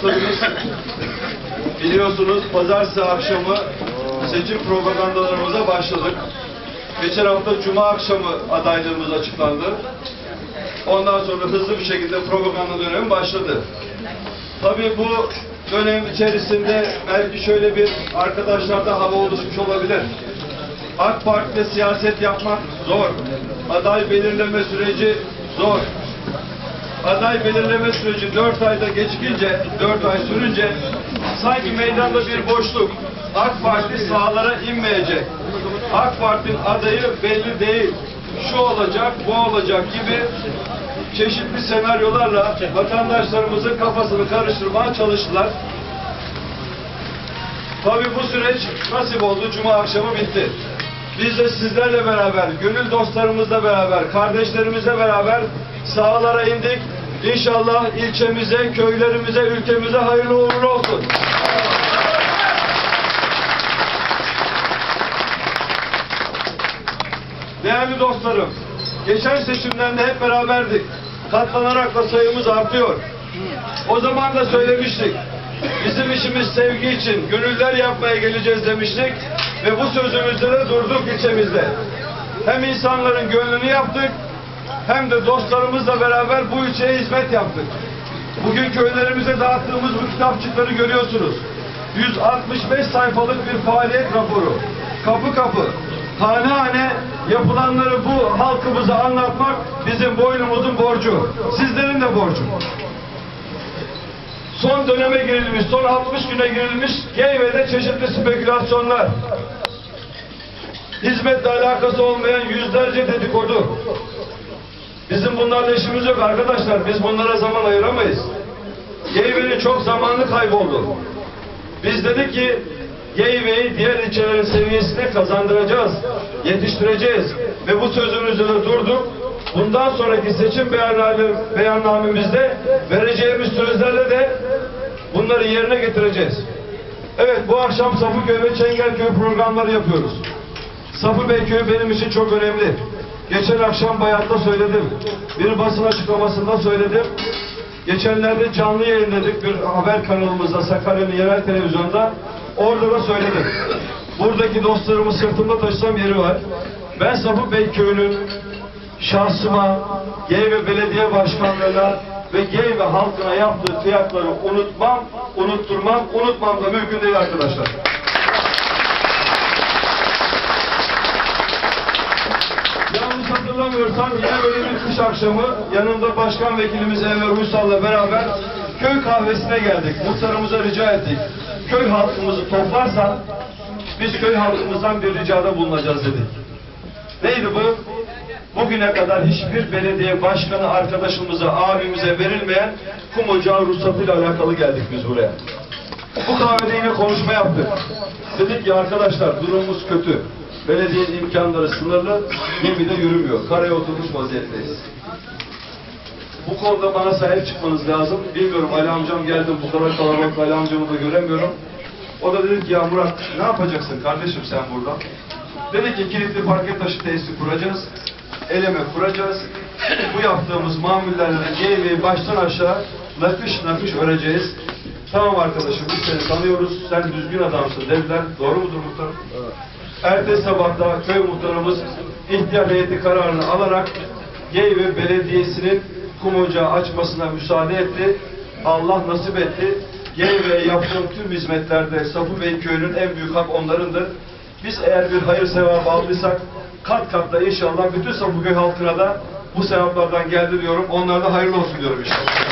Biliyorsunuz pazartesi akşamı seçim propagandalarımıza başladık. Geçen hafta cuma akşamı adaylığımız açıklandı. Ondan sonra hızlı bir şekilde propaganda dönemi başladı. Tabii bu dönem içerisinde belki şöyle bir arkadaşlarda hava oluşmuş olabilir. AK Parti'de siyaset yapmak zor. Aday belirleme süreci zor. Aday belirleme süreci 4 ayda gecikince, 4 ay sürünce sanki meydanda bir boşluk. AK Parti sahalara inmeyecek. AK Parti'nin adayı belli değil. Şu olacak, bu olacak gibi çeşitli senaryolarla vatandaşlarımızın kafasını karıştırmaya çalıştılar. Tabii bu süreç nasip oldu. Cuma akşamı bitti. Biz de sizlerle beraber, gönül dostlarımızla beraber, kardeşlerimizle beraber sahalara indik. İnşallah ilçemize, köylerimize, ülkemize hayırlı uğurlu olsun. Değerli dostlarım, geçen seçimlerde hep beraberdik. Katlanarak da sayımız artıyor. O zaman da söylemiştik. Bizim işimiz sevgi için, gönüller yapmaya geleceğiz demiştik. Ve bu sözümüzde de durduk ilçemizde. Hem insanların gönlünü yaptık, hem de dostlarımızla beraber bu ilçeye hizmet yaptık. Bugün köylerimize dağıttığımız bu kitapçıkları görüyorsunuz. 165 sayfalık bir faaliyet raporu. Kapı kapı, hane hane yapılanları bu halkımıza anlatmak bizim boynumuzun borcu. Sizlerin de borcu. Son döneme girilmiş, son 60 güne girilmiş Geyve'de çeşitli spekülasyonlar. Hizmetle alakası olmayan yüzlerce dedikodu. Bizim bunlarla işimiz yok arkadaşlar. Biz bunlara zaman ayıramayız. Geyve'nin çok zamanı kayboldu. Biz dedik ki Geyve'yi diğer ilçelerin seviyesine kazandıracağız, yetiştireceğiz. Ve bu sözümüzde de durduk. Bundan sonraki seçim beyanname, beyannamemizde vereceğimiz sözlerle de bunları yerine getireceğiz. Evet bu akşam Safıköy ve Çengelköy programları yapıyoruz. Safı Beyköy benim için çok önemli. Geçen akşam Bayat'ta söyledim. Bir basın açıklamasında söyledim. Geçenlerde canlı yayınladık bir haber kanalımızda Sakarya'nın yerel televizyonda. Orada da söyledim. Buradaki dostlarımı sırtımda taşısam yeri var. Ben Safı Beyköy'ünün şahsıma, Geyve Belediye Başkanlığı'na ve Geyve halkına yaptığı fiyatları unutmam, unutturmam, unutmam da mümkün değil arkadaşlar. Hatırlamıyorsam yine böyle bir kış akşamı yanında başkan vekilimiz Enver Uysal'la beraber köy kahvesine geldik. Muhtarımıza rica ettik. Köy halkımızı toplarsan biz köy halkımızdan bir ricada bulunacağız dedik. Neydi bu? Bugüne kadar hiçbir belediye başkanı arkadaşımıza, abimize verilmeyen kum ocağı ruhsatıyla alakalı geldik biz buraya. Bu kahvede yine konuşma yaptık. Dedik ki arkadaşlar durumumuz kötü. Belediyenin imkanları sınırlı, gemi de yürümüyor. Karaya oturmuş vaziyetteyiz. Bu konuda bana sahip çıkmanız lazım. Bilmiyorum Ali amcam geldi bu kadar kalabalık Ali amcamı da göremiyorum. O da dedi ki ya Murat ne yapacaksın kardeşim sen burada? Dedi ki kilitli parke taşı tesisi kuracağız. Eleme kuracağız. Bu yaptığımız mamullerle GM'yi baştan aşağı nakış nakış öreceğiz. Tamam arkadaşım biz seni tanıyoruz. Sen düzgün adamsın dediler. Doğru mudur muhtarım? Ertesi sabahta köy muhtarımız ihtiyar heyeti kararını alarak Geyve Belediyesi'nin kum ocağı açmasına müsaade etti. Allah nasip etti. Geyve'ye yaptığım tüm hizmetlerde Safı Bey köyünün en büyük hak onlarındır. Biz eğer bir hayır sevabı aldıysak kat kat da inşallah bütün Safıköy halkına da bu sevaplardan geldi diyorum. Onlara da hayırlı olsun diyorum inşallah.